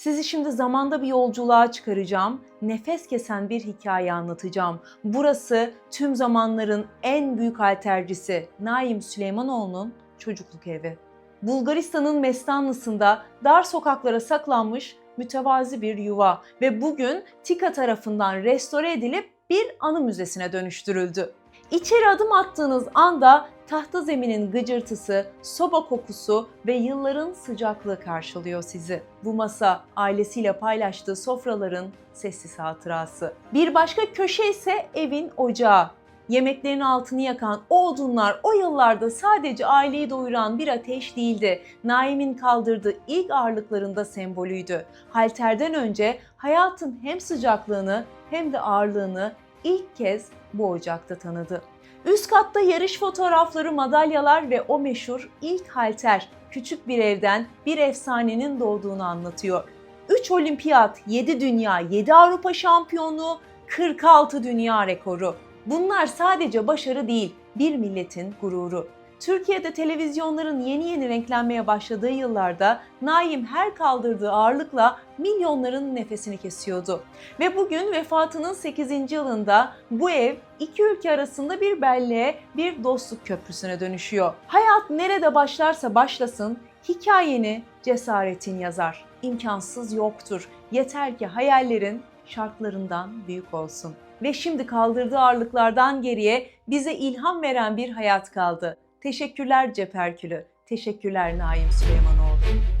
Sizi şimdi zamanda bir yolculuğa çıkaracağım. Nefes kesen bir hikaye anlatacağım. Burası tüm zamanların en büyük haltercisi Naim Süleymanoğlu'nun çocukluk evi. Bulgaristan'ın Mestanlısı'nda dar sokaklara saklanmış mütevazi bir yuva ve bugün TİKA tarafından restore edilip bir anı müzesine dönüştürüldü. İçeri adım attığınız anda tahta zeminin gıcırtısı, soba kokusu ve yılların sıcaklığı karşılıyor sizi. Bu masa ailesiyle paylaştığı sofraların sessiz hatırası. Bir başka köşe ise evin ocağı. Yemeklerin altını yakan o odunlar o yıllarda sadece aileyi doyuran bir ateş değildi. Naim'in kaldırdığı ilk ağırlıklarında sembolüydü. Halterden önce hayatın hem sıcaklığını hem de ağırlığını ilk kez bu ocakta tanıdı. Üst katta yarış fotoğrafları, madalyalar ve o meşhur ilk halter küçük bir evden bir efsanenin doğduğunu anlatıyor. 3 olimpiyat, 7 dünya, 7 Avrupa şampiyonluğu, 46 dünya rekoru. Bunlar sadece başarı değil, bir milletin gururu. Türkiye'de televizyonların yeni yeni renklenmeye başladığı yıllarda Naim her kaldırdığı ağırlıkla milyonların nefesini kesiyordu. Ve bugün vefatının 8. yılında bu ev iki ülke arasında bir belleğe, bir dostluk köprüsüne dönüşüyor. Hayat nerede başlarsa başlasın, hikayeni cesaretin yazar. İmkansız yoktur. Yeter ki hayallerin şartlarından büyük olsun. Ve şimdi kaldırdığı ağırlıklardan geriye bize ilham veren bir hayat kaldı. Teşekkürler Cep Herkülü. Teşekkürler Naim Süleymanoğlu.